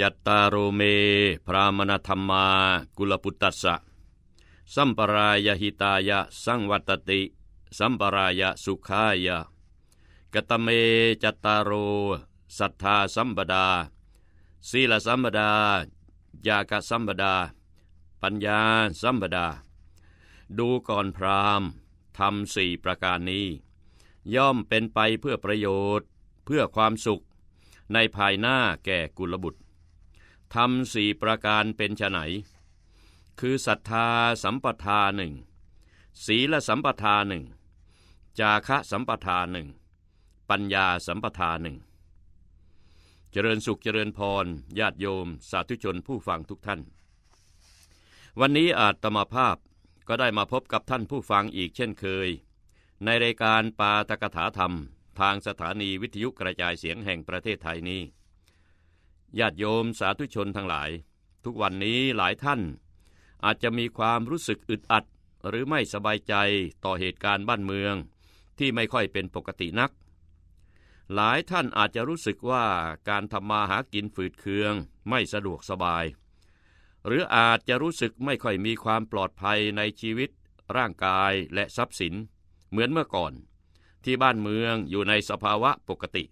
จัตตารโรเม พรามณธรรมา กุลปุตตัสสะ สัมปรายหิตายะ สังวัตติ สัมปรายสุขายะกตเมจัตตารโร สัทธาสัมปดา ศีลสัมปดา ยากสัมปดา ปัญญาสัมปดา ดูก่อนพรามทำสี่ประการนี้ ย่อมเป็นไปเพื่อประโยชน์ เพื่อความสุข ในภายหน้าแก่กุลบุตร ทำสี่ประการเป็นไฉนคือศรัทธาสัมปทาหนึ่งศีลสัมปทาหนึ่งจาคะสัมปทาหนึ่งปัญญาสัมปทาหนึ่งเจริญสุขเจริญพรญาติโยม สาธุชนผู้ฟังทุกท่าน วันนี้อาตมาภาพก็ได้มาพบกับท่านผู้ฟังอีกเช่นเคย ในรายการปาตกถาธรรม ทางสถานีวิทยุกระจายเสียงแห่งประเทศไทยนี้ ญาติโยมสาธุชนทั้งหลาย ทุกวันนี้หลายท่าน อาจจะมีความรู้สึกอึดอัด หรือไม่สบายใจต่อเหตุการณ์บ้านเมือง ที่ไม่ค่อยเป็นปกตินัก หลายท่านอาจจะรู้สึกว่าการทำมาหากินฝืดเคือง ไม่สะดวกสบาย หรืออาจจะรู้สึกไม่ค่อยมีความปลอดภัยในชีวิต ร่างกายและทรัพย์สิน เหมือนเมื่อก่อน ที่บ้านเมืองอยู่ในสภาวะปกติ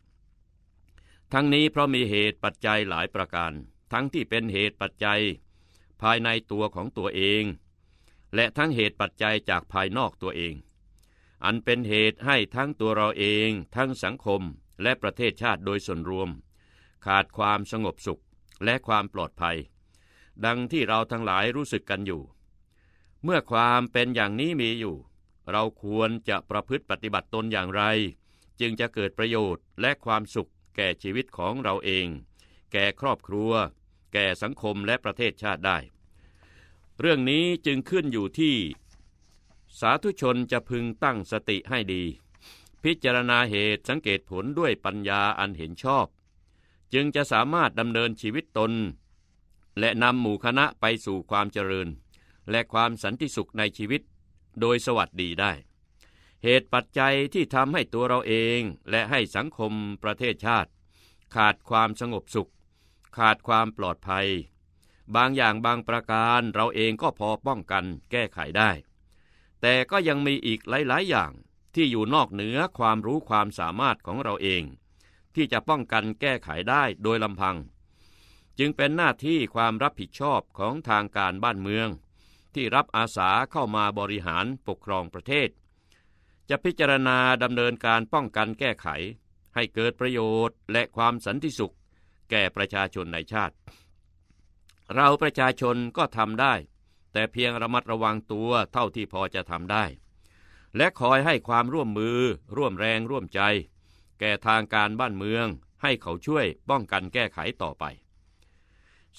ทั้งนี้เพราะมีเหตุปัจจัยหลายประการ ทั้งที่เป็นเหตุปัจจัย ภายในตัวของตัวเอง และทั้งเหตุปัจจัยจากภายนอกตัวเอง อันเป็นเหตุให้ทั้งตัวเราเอง ทั้งสังคมและประเทศชาติโดยส่วนรวม ขาดความสงบสุขและความปลอดภัย ดังที่เราทั้งหลายรู้สึกกันอยู่ เมื่อความเป็นอย่างนี้มีอยู่ เราควรจะประพฤติปฏิบัติตนอย่างไร จึงจะเกิดประโยชน์และความสุข แก่ชีวิตของเราเอง แก่ครอบครัว แก่สังคมและประเทศชาติได้ เรื่องนี้จึงขึ้นอยู่ที่ สาธุชนจะพึงตั้งสติให้ดี พิจารณาเหตุสังเกตผลด้วยปัญญาอันเห็นชอบ จึงจะสามารถดำเนินชีวิตตน และนำหมู่คณะไปสู่ความเจริญ และความสันติสุขในชีวิต โดยสวัสดีได้ เหตุปัจจัยที่ทำให้ตัวเราเองและให้สังคมประเทศชาติ ขาดความสงบสุข ขาดความปลอดภัย บางอย่างบางประการเราเองก็พอป้องกันแก้ไขได้ แต่ก็ยังมีอีกหลาย ๆ อย่างที่อยู่นอกเหนือความรู้ความสามารถของเราเอง ที่จะป้องกันแก้ไขได้โดยลำพัง จึงเป็นหน้าที่ความรับผิดชอบของทางการบ้านเมือง ที่รับอาสาเข้ามาบริหารปกครองประเทศ จะพิจารณาดำเนินการป้องกันแก้ไข ให้เกิดประโยชน์และความสันติสุข แก่ประชาชนในชาติ เราประชาชนก็ทำได้ แต่เพียงระมัดระวังตัวเท่าที่พอจะทำได้ และคอยให้ความร่วมมือ ร่วมแรงร่วมใจ แก่ทางการบ้านเมือง ให้เขาช่วยป้องกันแก้ไขต่อไป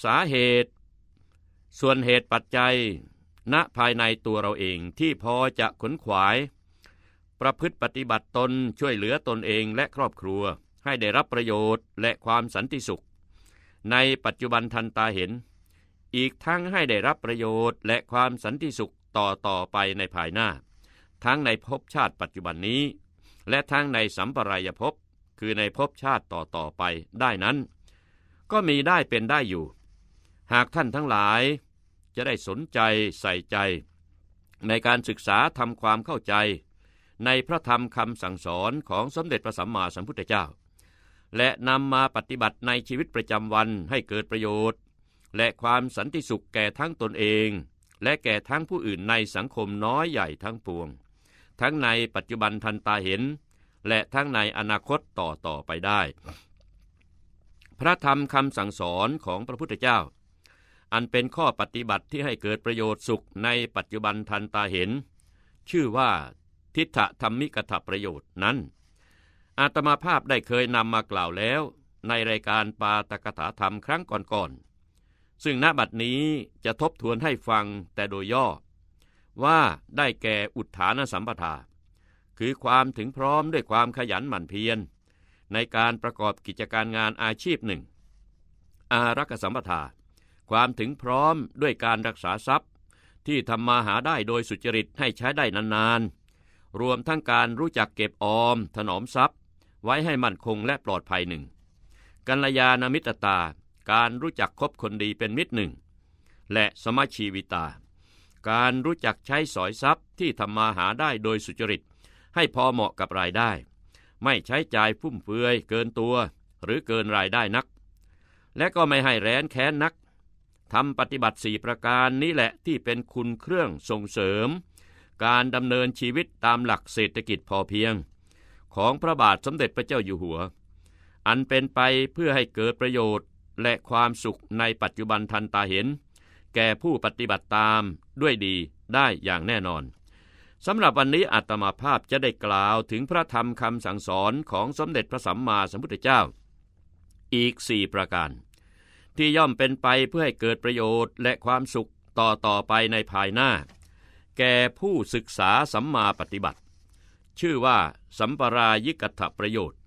สาเหตุ ส่วนเหตุปัจจัย ณภายในตัวเราเองที่พอจะขนขวาย ประพฤติปฏิบัติตนช่วยเหลือตนเองและครอบครัว ให้ได้รับประโยชน์และความสันติสุข ในปัจจุบันทันตาเห็น อีกทั้งให้ได้รับประโยชน์และความสันติสุขต่อต่อไปในภายหน้า ทั้งในภพชาติปัจจุบันนี้ และทั้งในสัมปรายภพคือในภพชาติต่อต่อไปได้นั้น ก็มีได้เป็นได้อยู่ หากท่านทั้งหลายจะได้สนใจใส่ใจ ในการศึกษาทำความเข้าใจ ในพระธรรมคำสั่งสอนของสมเด็จพระสัมมาสัมพุทธเจ้า และนำมาปฏิบัติในชีวิตประจำวันให้เกิดประโยชน์ และความสันติสุขแก่ทั้งตนเอง และแก่ทั้งผู้อื่นในสังคมน้อยใหญ่ทั้งปวง ทั้งในปัจจุบันทันตาเห็น และทั้งในอนาคตต่อต่อไปได้ พระธรรมคำสั่งสอนของพระพุทธเจ้า อันเป็นข้อปฏิบัติที่ให้เกิดประโยชน์สุขในปัจจุบันทันตาเห็น ชื่อว่า ทิฏฐธรรมิกถประโยชน์นั้น อาตมาภาพได้เคยนำมากล่าวแล้ว ในรายการปาตกถาธรรมครั้งก่อนๆ ซึ่งณบัดนี้จะทบทวนให้ฟังแต่โดยย่อ ว่าได้แก่อุทานสัมปทา คือความถึงพร้อมด้วยความขยันหมั่นเพียร ในการประกอบกิจการงานอาชีพหนึ่ง อารักษสัมปทา ความถึงพร้อมด้วยการรักษาทรัพย์ ที่ทำมาหาได้โดยสุจริตให้ใช้ได้นานๆ รวมทั้งการรู้จักเก็บออม ถนอมทรัพย์ ไว้ให้มั่นคงและปลอดภัยหนึ่งกัลยาณมิตรตา การรู้จักคบคนดีเป็นมิตรหนึ่ง และสมชีวิตา การรู้จักใช้สอยทรัพย์ที่ทำมาหาได้โดยสุจริต ให้พอเหมาะกับรายได้ ไม่ใช้จ่ายฟุ่มเฟือยเกินตัว หรือเกินรายได้นัก และก็ไม่ให้แร้นแค้นนักทำปฏิบัติสี่ประการนี้แหละที่เป็นคุณเครื่องส่งเสริม การดำเนินชีวิตตามหลักเศรษฐกิจพอเพียง ของพระบาทสมเด็จพระเจ้าอยู่หัว อันเป็นไปเพื่อให้เกิดประโยชน์และความสุขในปัจจุบันทันตาเห็น แก่ผู้ปฏิบัติตามด้วยดีได้อย่างแน่นอนสำหรับวันนี้อาตมาภาพจะได้กล่าวถึงพระธรรมคำสั่งสอนของสมเด็จพระสัมมาสัมพุทธเจ้า อีกสี่ประการ ที่ย่อมเป็นไปเพื่อให้เกิดประโยชน์และความสุขต่อต่อไปในภายหน้า แก่ผู้ศึกษาสัมมาปฏิบัติ ชื่อว่าสัมปรายิกถประโยชน์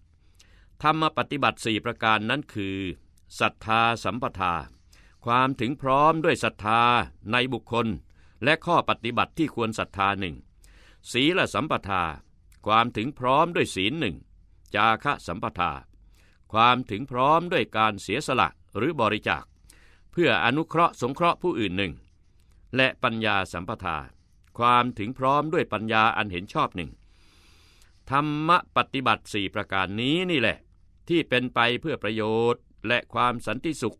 ธรรมปฏิบัติสี่ประการนั้นคือศรัทธาสัมปทา ความถึงพร้อมด้วยศรัทธาในบุคคล และข้อปฏิบัติที่ควรศรัทธาหนึ่งศีลสัมปทา ความถึงพร้อมด้วยศีลหนึ่งจาคะสัมปทา ความถึงพร้อมด้วยการเสียสละหรือบริจาค เพื่ออนุเคราะห์สงเคราะห์ผู้อื่นหนึ่งและปัญญาสัมปทา ความถึงพร้อมด้วยปัญญาอันเห็นชอบหนึ่งธรรมปฏิบัติสี่ประการนี้นี่แหละ ที่เป็นไปเพื่อประโยชน์และความสันติสุข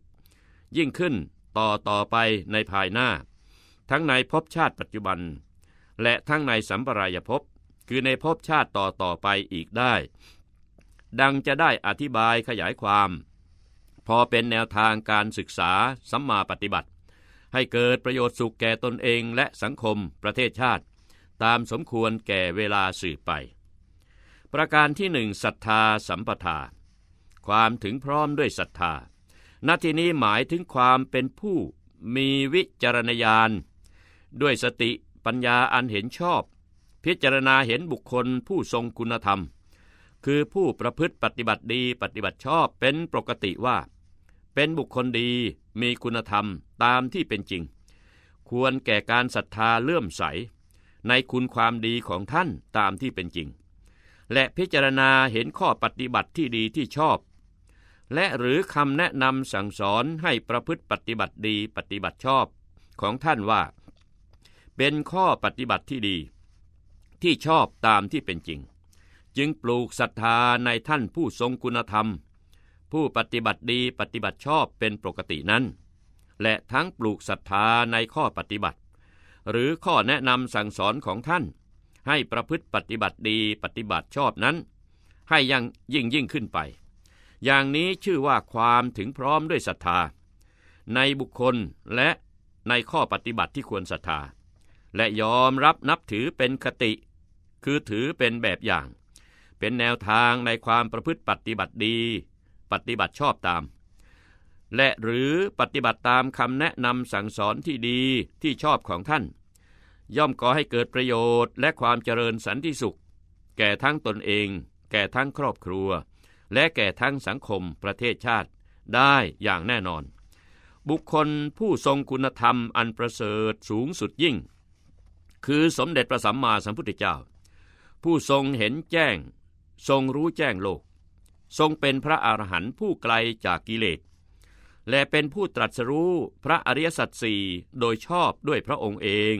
ยิ่งขึ้นต่อต่อไปในภายหน้า ทั้งในภพชาติปัจจุบัน และทั้งในสัมปรายภพคือในภพชาติต่อต่อไปอีกได้ ดังจะได้อธิบายขยายความ พอเป็นแนวทางการศึกษาสัมมาปฏิบัติ ให้เกิดประโยชน์สุขแก่ตนเองและสังคมประเทศชาติ ตามสมควรแก่เวลาสืบไป ประการที่หนึ่งศรัทธาสัมปทา ความถึงพร้อมด้วยศรัทธาณที่นี้หมายถึงความเป็นผู้มีวิจารณญาณ ด้วยสติปัญญาอันเห็นชอบ พิจารณาเห็นบุคคลผู้ทรงคุณธรรม คือผู้ประพฤติปฏิบัติดีปฏิบัติชอบเป็นปกติว่า เป็นบุคคลดีมีคุณธรรมตามที่เป็นจริง ควรแก่การศรัทธาเลื่อมใส ในคุณความดีของท่านตามที่เป็นจริง และพิจารณาเห็นข้อปฏิบัติที่ดีที่ชอบ และหรือคำแนะนำสั่งสอนให้ประพฤติปฏิบัติดีปฏิบัติชอบของท่านว่า เป็นข้อปฏิบัติที่ดี ที่ชอบตามที่เป็นจริง จึงปลูกศรัทธาในท่านผู้ทรงคุณธรรม ผู้ปฏิบัติดีปฏิบัติชอบเป็นปกตินั้น และทั้งปลูกศรัทธาในข้อปฏิบัติ หรือข้อแนะนำสั่งสอนของท่าน ให้ประพฤติปฏิบัติดีปฏิบัติชอบนั้น ให้ยังยิ่งยิ่งขึ้นไป อย่างนี้ชื่อว่าความถึงพร้อมด้วยศรัทธา ในบุคคลและในข้อปฏิบัติที่ควรศรัทธา และยอมรับนับถือเป็นคติ คือถือเป็นแบบอย่าง เป็นแนวทางในความประพฤติปฏิบัติดี ปฏิบัติชอบตาม และหรือปฏิบัติตามคำแนะนำสั่งสอนที่ดีที่ชอบของท่าน ย่อมก่อให้เกิดประโยชน์และความเจริญสันติสุข แก่ทั้งตนเอง แก่ทั้งครอบครัว และแก่ทั้งสังคมประเทศชาติได้อย่างแน่นอน บุคคลผู้ทรงคุณธรรมอันประเสริฐสูงสุดยิ่ง คือสมเด็จพระสัมมาสัมพุทธเจ้า ผู้ทรงเห็นแจ้ง ทรงรู้แจ้งโลก ทรงเป็นพระอรหันต์ผู้ไกลจากกิเลส และเป็นผู้ตรัสรู้พระอริยสัจสี่โดยชอบด้วยพระองค์เอง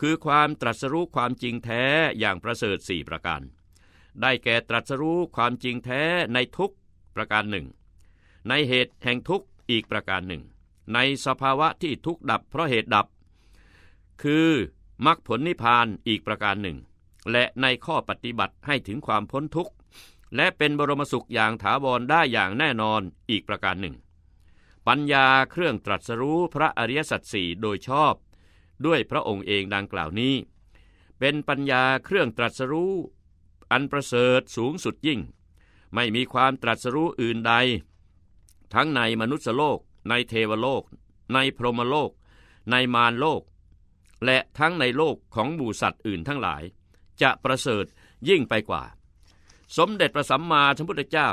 คือความตรัสรู้ความจริงแท้อย่างประเสริฐสี่ประการ ได้แก่ตรัสรู้ความจริงแท้ในทุกประการหนึ่ง ในเหตุแห่งทุกอีกประการหนึ่ง ในสภาวะที่ทุกดับเพราะเหตุดับ คือมรรคผลนิพพานอีกประการหนึ่ง และในข้อปฏิบัติให้ถึงความพ้นทุกข์ และเป็นบรมสุขอย่างถาวรได้อย่างแน่นอนอีกประการหนึ่ง ปัญญาเครื่องตรัสรู้พระอริยสัจสี่โดยชอบ ด้วยพระองค์เองดังกล่าวนี้ เป็นปัญญาเครื่องตรัสรู้ อันประเสริฐสูงสุดยิ่ง ไม่มีความตรัสรู้อื่นใด ทั้งในมนุษยโลก ในเทวโลก ในพรหมโลก ในมารโลก และทั้งในโลกของหมู่สัตว์อื่นทั้งหลาย จะประเสริฐยิ่งไปกว่า สมเด็จพระสัมมาสัมพุทธเจ้า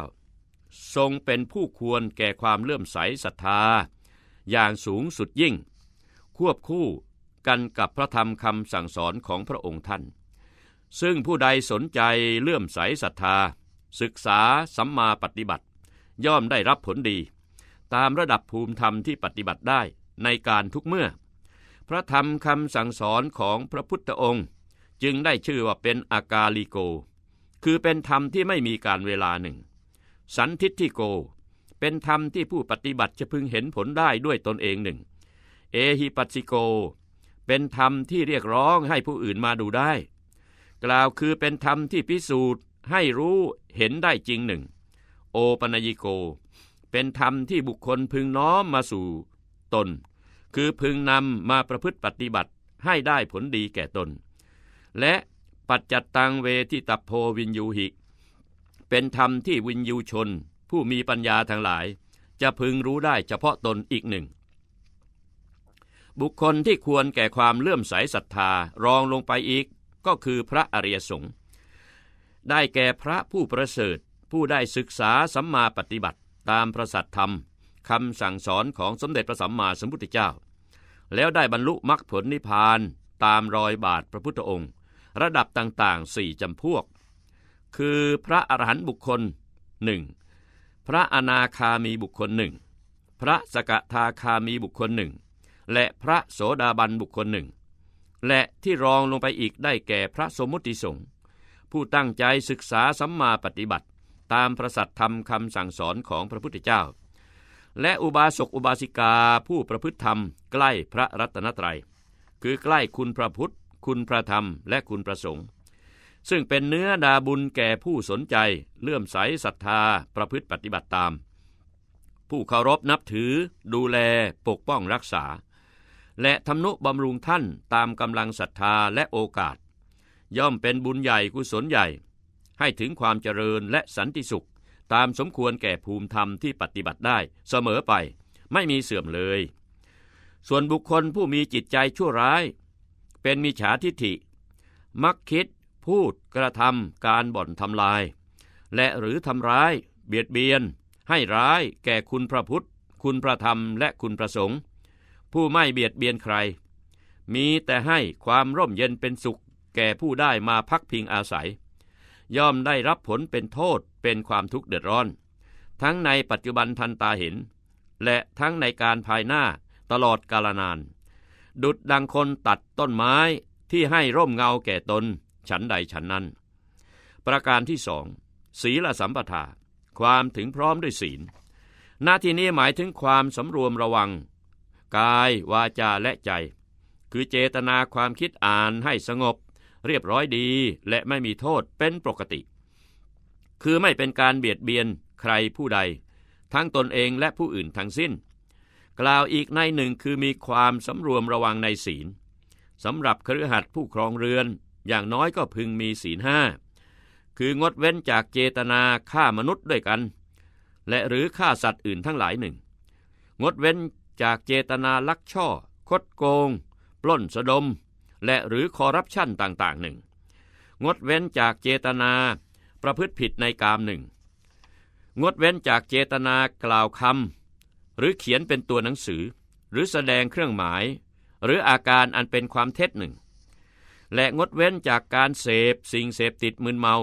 ทรงเป็นผู้ควรแก่ความเลื่อมใสศรัทธา อย่างสูงสุดยิ่ง ควบคู่กันกับพระธรรมคำสั่งสอนของพระองค์ท่าน ซึ่งผู้ใดสนใจเลื่อมใสศรัทธา ศึกษาสัมมาปฏิบัติ ย่อมได้รับผลดี ตามระดับภูมิธรรมที่ปฏิบัติได้ในการทุกเมื่อ พระธรรมคำสั่งสอนของพระพุทธองค์ จึงได้ชื่อว่าเป็นอากาลิโก คือเป็นธรรมที่ไม่มีการเวลาหนึ่ง สันทิฏฐิโก เป็นธรรมที่ผู้ปฏิบัติจะพึงเห็นผลได้ด้วยตนเองหนึ่ง เอหิปัสสิโก เป็นธรรมที่เรียกร้องให้ผู้อื่นมาดูได้ กล่าวคือเป็นธรรมที่พิสูจน์ให้รู้เห็นได้จริงหนึ่ง โอปัญญิโก เป็นธรรมที่บุคคลพึงน้อมมาสู่ตน คือพึงนำมาประพฤติปฏิบัติให้ได้ผลดีแก่ตน และ ปัจจัตตังเวทิตัพโพวินยูหิ เป็นธรรมที่วินยูชน ผู้มีปัญญาทั้งหลาย จะพึงรู้ได้เฉพาะตนอีกหนึ่ง บุคคลที่ควรแก่ความเลื่อมใสศรัทธารองลงไปอีก ก็คือพระอริยสงฆ์ได้แก่พระผู้ประเสริฐ ผู้ได้ศึกษาสัมมาปฏิบัติตามพระสัทธรรมคำสั่งสอนของสมเด็จพระสัมมาสัมพุทธเจ้า แล้วได้บรรลุมรรคผลนิพพานตามรอยบาทพระพุทธองค์ ระดับต่างๆสี่จำพวก คือพระอรหันต์บุคคลหนึ่งพระอนาคามีบุคคลหนึ่งพระสกทาคามีบุคคลหนึ่งและพระโสดาบันบุคคลหนึ่งและที่รองลงไปอีกได้แก่พระสมุติสงฆ์ผู้ตั้งใจศึกษาสัมมาปฏิบัติ ตามพระสัทธรรมคำสั่งสอนของพระพุทธเจ้า และอุบาสกอุบาสิกาผู้ประพฤติธรรมใกล้พระรัตนตรัย คือใกล้คุณพระพุทธ คุณพระธรรมและคุณพระสงฆ์ซึ่งเป็นเนื้อดาบุญแก่ผู้สนใจ เลื่อมใสศรัทธาประพฤติปฏิบัติตาม ผู้เคารพนับถือ ดูแลปกป้องรักษา และทำนุบำรุงท่านตามกำลังศรัทธาและโอกาส ย่อมเป็นบุญใหญ่กุศลใหญ่ ให้ถึงความเจริญและสันติสุข ตามสมควรแก่ภูมิธรรมที่ปฏิบัติได้เสมอไป ไม่มีเสื่อมเลย ส่วนบุคคลผู้มีจิตใจชั่วร้าย เป็นมิจฉาทิฐิ มักคิด พูดกระทำการบ่อนทำลาย และหรือทำร้าย เบียดเบียน ให้ร้ายแก่คุณพระพุทธ คุณพระธรรมและคุณพระสงฆ์ผู้ไม่เบียดเบียนใคร มีแต่ให้ความร่มเย็นเป็นสุข แก่ผู้ได้มาพักพิงอาศัย ย่อมได้รับผลเป็นโทษเป็นความทุกข์เดือดร้อน ทั้งในปัจจุบันทันตาเห็น และทั้งในการภายหน้าตลอดกาลนาน ดุดดังคนตัดต้นไม้ที่ให้ร่มเงาแก่ตน ฉันใดฉันนั้น ประการที่สองศีลสัมปทา ความถึงพร้อมด้วยศีล หน้าที่นี้หมายถึงความสำรวมระวัง กายวาจาและใจ คือเจตนาความคิดอ่านให้สงบ เรียบร้อยดีและไม่มีโทษเป็นปกติ คือไม่เป็นการเบียดเบียนใครผู้ใด ทั้งตนเองและผู้อื่นทั้งสิ้น กล่าวอีกในหนึ่งคือมีความสำรวมระวังในศีลสำหรับครือขัดผู้ครองเรือน อย่างน้อยก็พึงมีศีลห้าคืองดเว้นจากเจตนาฆ่ามนุษย์ด้วยกัน และหรือฆ่าสัตว์อื่นทั้งหลายหนึ่ง งดเว้นจากเจตนาลักช่อ คดโกง ปล้นสะดม และหรือคอร์รัปชันต่างๆหนึ่ง งดเว้นจากเจตนาประพฤติผิดในกามหนึ่ง งดเว้นจากเจตนากล่าวคำ หรือเขียนเป็นตัวหนังสือ หรือแสดงเครื่องหมาย หรืออาการอันเป็นความเท็จหนึ่ง และงดเว้นจากการเสพสิ่งเสพติดมึนเมา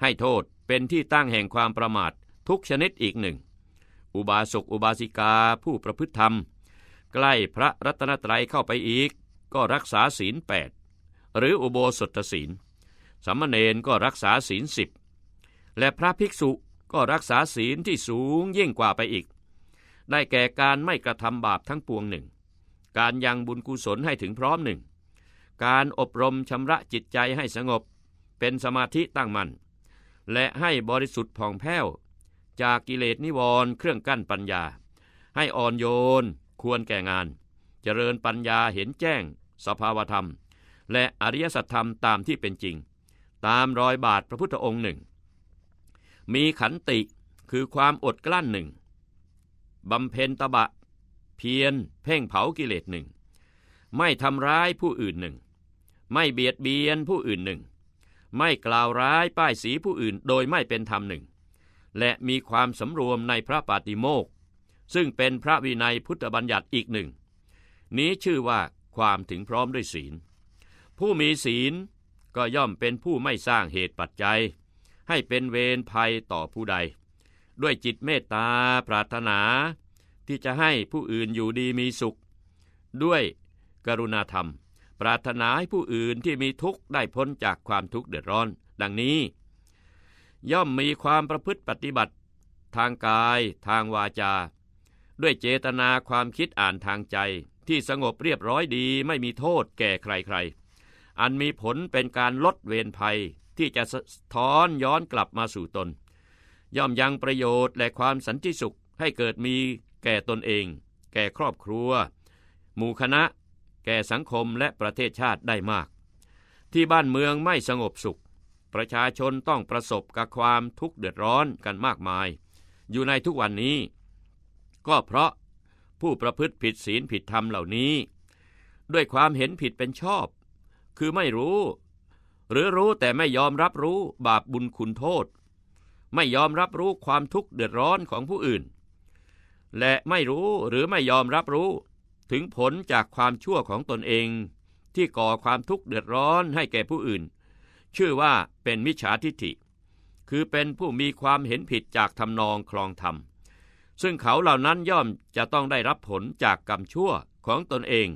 ให้โทษเป็นที่ตั้งแห่งความประมาททุกชนิดอีกหนึ่ง อุบาสกอุบาสิกาผู้ประพฤติธรรม ใกล้พระรัตนตรัยเข้าไปอีก ก็รักษาศีลแปดหรืออุโบสถศีลสามเณรก็รักษาศีลสิบและพระภิกษุก็รักษาศีลที่สูงยิ่งกว่าไปอีก ได้แก่การไม่กระทำบาปทั้งปวงหนึ่ง การยังบุญกุศลให้ถึงพร้อมหนึ่ง การอบรมชำระจิตใจให้สงบ เป็นสมาธิตั้งมัน่น และให้บริสุทธิ์ผ่องแผ้ว จากกิเลสนิวรณ์เครื่องกั้นปัญญา ให้อ่อนโยน ควรแก่งาน เจริญปัญญาเห็นแจ้ง สภาวธรรม และอริยสัจธรรมตามที่เป็นจริง ตามรอยบาทพระพุทธองค์หนึ่ง มีขันติคือความอดกลั้นหนึ่ง บำเพ็ญตบะ เพียรเพ่งเผากิเลสหนึ่ง ไม่ทำร้ายผู้อื่นหนึ่ง ไม่เบียดเบียนผู้อื่นหนึ่ง ไม่กล่าวร้ายป้ายสีผู้อื่นโดยไม่เป็นธรรมหนึ่ง และมีความสำรวมในพระปาติโมกข์ซึ่งเป็นพระวินัยพุทธบัญญัติอีกหนึ่ง นี้ชื่อว่าความถึงพร้อมด้วยศีล ผู้มีศีลก็ย่อมเป็นผู้ไม่สร้างเหตุปัจจัย ให้เป็นเวรภัยต่อผู้ใด ด้วยจิตเมตตาปรารถนา ที่จะให้ผู้อื่นอยู่ดีมีสุข ด้วยกรุณาธรรม ปรารถนาให้ผู้อื่นที่มีทุกข์ได้พ้นจากความทุกข์เดือดร้อน ดังนี้ ย่อมมีความประพฤติปฏิบัติ ทางกายทางวาจา ด้วยเจตนาความคิดอ่านทางใจ ที่สงบเรียบร้อยดีไม่มีโทษแก่ใครๆ อันมีผลเป็นการลดเวรภัยที่จะสะท้อนย้อนกลับมาสู่ตน ย่อมยังประโยชน์และความสันติสุขให้เกิดมีแก่ตนเอง แก่ครอบครัว หมู่คณะ แก่สังคมและประเทศชาติได้มาก ที่บ้านเมืองไม่สงบสุข ประชาชนต้องประสบกับความทุกข์เดือดร้อนกันมากมาย อยู่ในทุกวันนี้ ก็เพราะผู้ประพฤติผิดศีลผิดธรรมเหล่านี้ ด้วยความเห็นผิดเป็นชอบ คือไม่รู้ หรือรู้แต่ไม่ยอมรับรู้บาปบุญคุณโทษ ไม่ยอมรับรู้ความทุกข์เดือดร้อนของผู้อื่น และไม่รู้หรือไม่ยอมรับรู้ ถึงผลจากความชั่วของตนเอง ที่ก่อความทุกข์เดือดร้อนให้แก่ผู้อื่น ชื่อว่าเป็นมิจฉาทิฏฐิ คือเป็นผู้มีความเห็นผิดจากทำนองคลองธรรม ซึ่งเขาเหล่านั้นย่อมจะต้องได้รับผลจากกรรมชั่วของตนเอง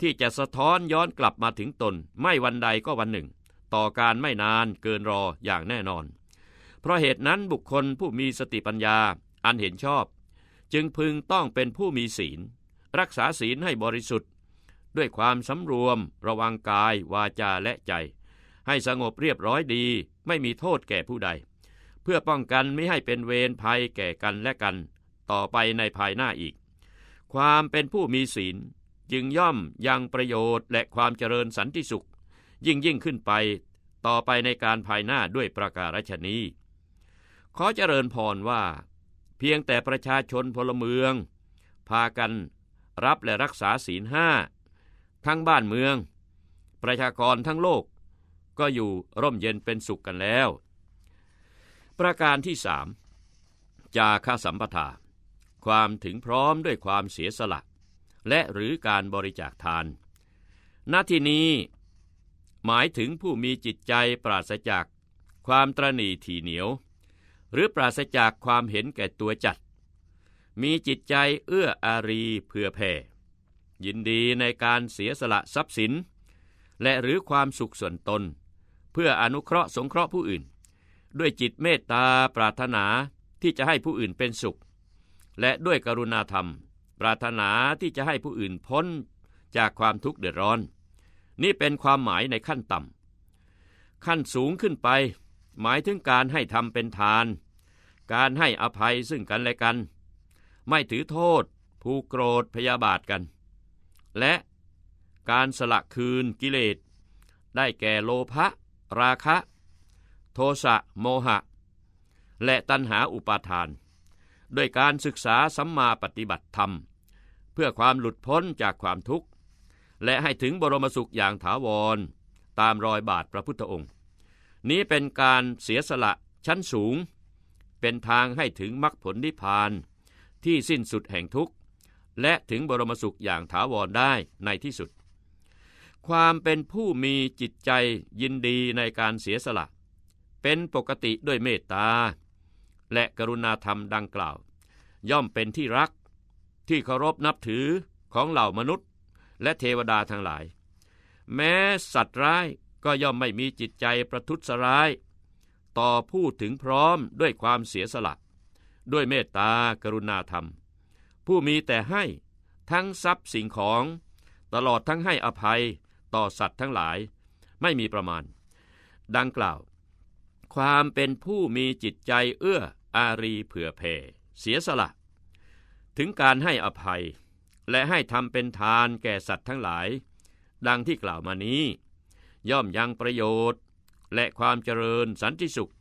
ที่จะสะท้อนย้อนกลับมาถึงตน ไม่วันใดก็วันหนึ่ง ต่อการไม่นานเกินรออย่างแน่นอน เพราะเหตุนั้นบุคคลผู้มีสติปัญญาอันเห็นชอบ จึงพึงต้องเป็นผู้มีศีล รักษาศีลให้บริสุทธิ์ ด้วยความสำรวม ระวังกายวาจาและใจ ให้สงบเรียบร้อยดีไม่มีโทษแก่ผู้ใด เพื่อป้องกันไม่ให้เป็นเวรภัยแก่กันและกัน ต่อไปในภายหน้าอีก ความเป็นผู้มีศีลจึงย่อมยังประโยชน์และความเจริญสันติสุข ยิ่งยิ่งขึ้นไป ต่อไปในการภายหน้าด้วยประการฉนี้ ขอเจริญพรว่า เพียงแต่ประชาชนพลเมือง พากันรับและรักษาศีลห้าทั้งบ้านเมือง ประชากรทั้งโลก ก็อยู่ร่มเย็นเป็นสุขกันแล้ว ประการที่สามจาค่าสัมปทา ความถึงพร้อมด้วยความเสียสละ และหรือการบริจาคทานหน้าที่นี้หมายถึงผู้มีจิตใจปราศจากความตรณีที่เหนียว หรือปราศจากความเห็นแก่ตัวจัด มีจิตใจเอื้ออารีเพื่อแผ่ ยินดีในการเสียสละทรัพย์สิน และหรือความสุขส่วนตน เพื่ออนุเคราะห์สงเคราะห์ผู้อื่น ด้วยจิตเมตตาปรารถนาที่จะให้ผู้อื่นเป็นสุข และด้วยกรุณาธรรม ปรารถนาที่จะให้ผู้อื่นพ้นจากความทุกข์เดือดร้อน นี่เป็นความหมายในขั้นต่ำขั้นสูงขึ้นไป หมายถึงการให้ทำเป็นทาน การให้อภัยซึ่งกันและกัน ไม่ถือโทษ ผูกโกรธพยาบาทกัน และการสละคืนกิเลส ได้แก่โลภะราคะ โทสะโมหะ และตัณหาอุปาทาน ด้วยการศึกษาสัมมาปฏิบัติธรรม เพื่อความหลุดพ้นจากความทุกข์ และให้ถึงบรมสุขอย่างถาวร ตามรอยบาทพระพุทธองค์ นี้เป็นการเสียสละชั้นสูง เป็นทางให้ถึงมรรคผลนิพพาน ที่สิ้นสุดแห่งทุกข์ และถึงบรมสุขอย่างถาวรได้ในที่สุด ความเป็นผู้มีจิตใจยินดีในการเสียสละ เป็นปกติด้วยเมตตา และกรุณาธรรมดังกล่าว ย่อมเป็นที่รัก ที่เคารพนับถือของเหล่ามนุษย์ และเทวดาทั้งหลาย แม้สัตว์ร้าย ก็ย่อมไม่มีจิตใจประทุษร้าย ต่อผู้ถึงพร้อมด้วยความเสียสละ ด้วยเมตตากรุณาธรรม ผู้มีแต่ให้ทั้งทรัพย์สิ่งของ ตลอดทั้งให้อภัยต่อสัตว์ทั้งหลาย ไม่มีประมาณ ดังกล่าว ความเป็นผู้มีจิตใจเอื้ออารีเผื่อแผ่เสียสละ ถึงการให้อภัย และให้ทำเป็นทานแก่สัตว์ทั้งหลาย ดังที่กล่าวมานี้ ย่อมยังประโยชน์ และความเจริญสันติสุข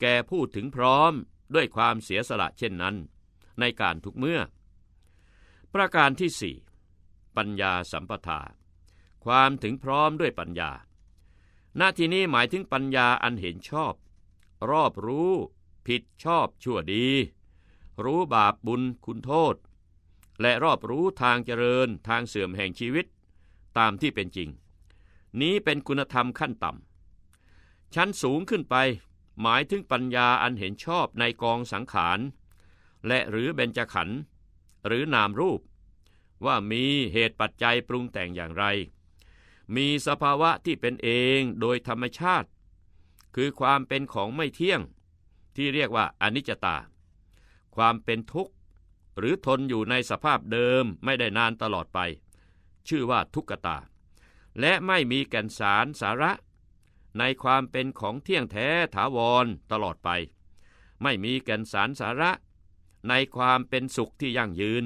แก่ผู้ถึงพร้อมด้วยความเสียสละเช่นนั้น ในการทุกเมื่อ ประการที่สี่ปัญญาสัมปทา ความถึงพร้อมด้วยปัญญา หน้าที่นี้หมายถึงปัญญาอันเห็นชอบ รอบรู้ ผิดชอบชั่วดี รู้บาปบุญคุณโทษ และรอบรู้ทางเจริญทางเสื่อมแห่งชีวิต ตามที่เป็นจริง นี้เป็นคุณธรรมขั้นต่ำ ชั้นสูงขึ้นไปหมายถึงปัญญาอันเห็นชอบในกองสังขาร และหรือเบญจขันธ์หรือนามรูป ว่ามีเหตุปัจจัยปรุงแต่งอย่างไร มีสภาวะที่เป็นเองโดยธรรมชาติ คือความเป็นของไม่เที่ยง ที่เรียกว่าอนิจจตา ความเป็นทุกข์ หรือทนอยู่ในสภาพเดิมไม่ได้นานตลอดไป ชื่อว่าทุกขตา และไม่มีแก่นสารสาระ ในความเป็นของเที่ยงแท้ถาวรตลอดไป ไม่มีแก่นสารสาระ ในความเป็นสุขที่ยั่งยืน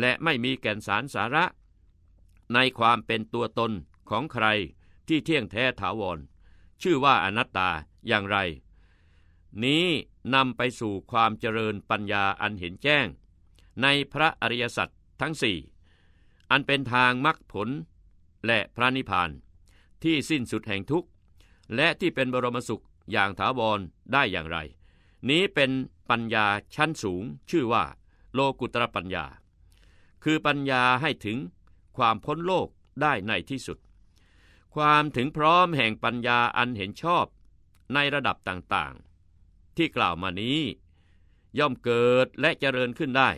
และไม่มีแก่นสารสาระ ในความเป็นตัวตนของใครที่เที่ยงแท้ถาวร ชื่อว่าอนัตตาอย่างไร นี้นำไปสู่ความเจริญปัญญาอันเห็นแจ้ง ในพระอริยสัจทั้งสี่อันเป็นทางมรรคผล และพระนิพพาน ที่สิ้นสุดแห่งทุกข์ และที่เป็นบรมสุขอย่างถาวรได้อย่างไร นี้เป็นปัญญาชั้นสูงชื่อว่า โลกุตรปัญญา คือปัญญาให้ถึงความพ้นโลกได้ในที่สุด ความถึงพร้อมแห่งปัญญาอันเห็นชอบในระดับต่างๆ ที่กล่าวมานี้ ย่อมเกิดและเจริญขึ้นได้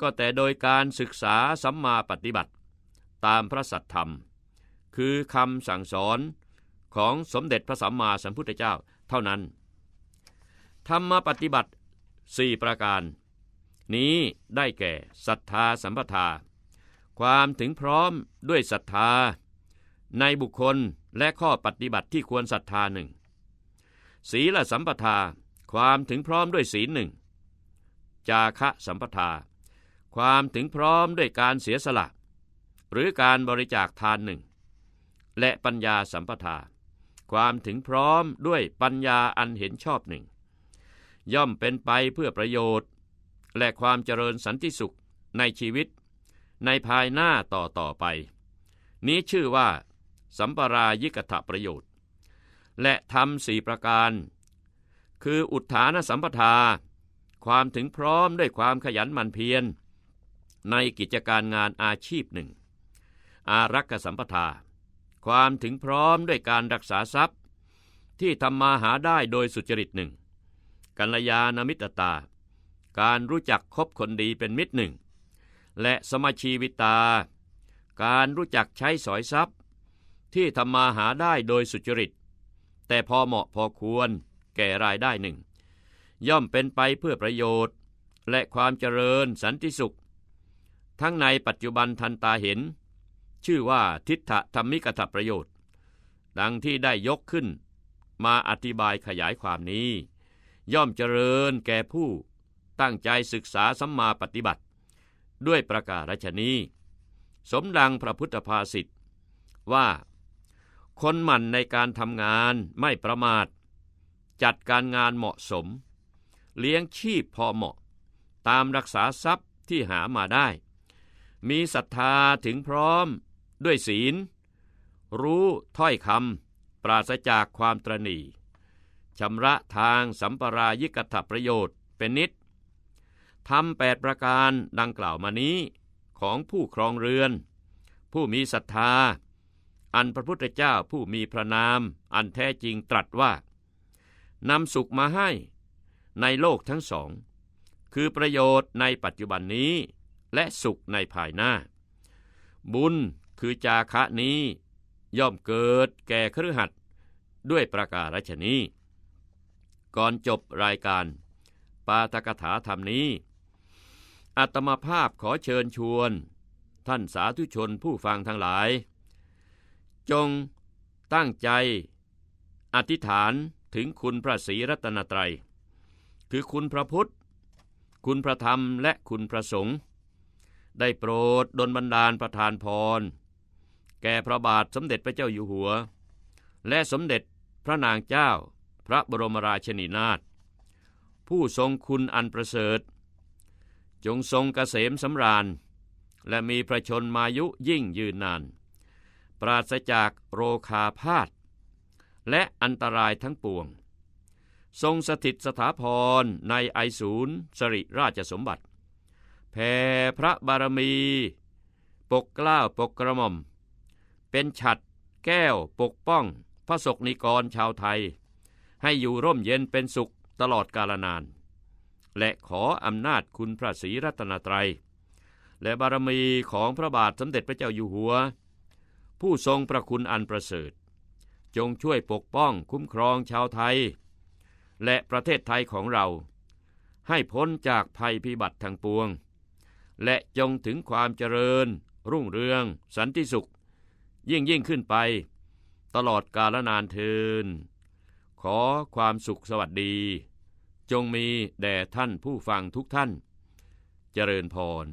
ก็แต่โดยการศึกษาสัมมาปฏิบัติ ตามพระสัทธรรม คือคำสั่งสอนของสมเด็จพระสัมมาสัมพุทธเจ้าเท่านั้นธรรมปฏิบัติสี่ประการ นี้ได้แก่ศรัทธาสัมปทา ความถึงพร้อมด้วยศรัทธา ในบุคคลและข้อปฏิบัติที่ควรศรัทธาหนึ่งศีลสัมปทา ความถึงพร้อมด้วยศีลหนึ่งจาคะสัมปทา ความถึงพร้อมด้วยการเสียสละ หรือการบริจาคทานหนึ่ง และปัญญาสัมปทา ความถึงพร้อมด้วยปัญญาอันเห็นชอบหนึ่ง ย่อมเป็นไปเพื่อประโยชน์ และความเจริญสันติสุขในชีวิต ในภายหน้าต่อต่อไป นี้ชื่อว่า สัมปรายิกถประโยชน์ และทำสี่ประการ คืออุทานสัมปทา ความถึงพร้อมด้วยความขยันหมั่นเพียรในกิจการงานอาชีพหนึ่ง อารักษสัมปทา ความถึงพร้อมด้วยการรักษาทรัพย์ ที่ทำมาหาได้โดยสุจริตหนึ่งกัลยาณมิตรตา การรู้จักคบคนดีเป็นมิตรหนึ่ง และสมาชีวิตา การรู้จักใช้สอยทรัพย์ ที่ทำมาหาได้โดยสุจริต แต่พอเหมาะพอควรแก่รายได้หนึ่ง ย่อมเป็นไปเพื่อประโยชน์ และความเจริญสันติสุข ทั้งในปัจจุบันทันตาเห็น ชื่อว่าทิฏฐธรรมิกถประโยชน์ ดังที่ได้ยกขึ้น มาอธิบายขยายความนี้ ย่อมเจริญแก่ผู้ตั้งใจศึกษาสัมมาปฏิบัติ ด้วยประกาศชนีสมดังพระพุทธภาษิตว่า คนหมั่นในการทำงานไม่ประมาท จัดการงานเหมาะสม เลี้ยงชีพพอเหมาะ ตามรักษาทรัพย์ที่หามาได้ มีศรัทธาถึงพร้อม ด้วยศีล รู้ถ้อยคำปราศจากความตรณีชำระทางสัมปรายิกถประโยชน์เป็นนิดทำแปดประการดังกล่าวมานี้ของผู้ครองเรือน ผู้มีศรัทธา อันพระพุทธเจ้าผู้มีพระนาม อันแท้จริงตรัสว่านำสุขมาให้ในโลกทั้งสอง คือประโยชน์ในปัจจุบันนี้ และสุขในภายหน้า บุญ คือจาคะนี้ ย่อมเกิดแก่ครือหัดด้วยประการฉนี้ก่อนจบรายการ ปาตกถาธรรมนี้ อัตมาภาพขอเชิญชวน ท่านสาธุชนผู้ฟังทั้งหลาย จงตั้งใจ อธิษฐานถึงคุณพระศรีรัตนตรัย คือคุณพระพุทธ คุณพระธรรมและคุณพระสงฆ์ได้โปรดดลบันดาลประทานพร แก่พระบาทสมเด็จพระเจ้าอยู่หัว และสมเด็จพระนางเจ้า พระบรมราชินีนาถผู้ทรงคุณอันประเสริฐ จงทรงกเกษมสำราญ และมีพระชนมายุยิ่งยืนนาน ปราศจากโรคาพาธและอันตรายทั้งปวง ทรงสถิตสถาพรในไอศูนย์สริราชสมบัติแผ่พระบารมี ปกกล้าปกกระหม่อม เป็นฉัดแก้วปกป้อง พระศกนิกรชาวไทย ให้อยู่ร่มเย็นเป็นสุขตลอดกาลนาน และขออำนาจคุณพระศรีรัตนตรัย และบารมีของพระบาทสมเด็จพระเจ้าอยู่หัว ผู้ทรงประคุณอันประเสริฐ จงช่วยปกป้องคุ้มครองชาวไทย และประเทศไทยของเรา ให้พ้นจากภัยพิบัติทางปวง และจงถึงความเจริญ รุ่งเรือง สันติสุข ยิ่งยิ่งขึ้นไป ตลอดกาลนานเทิน ขอความสุขสวัสดี จงมีแด่ท่านผู้ฟังทุกท่าน เจริญพร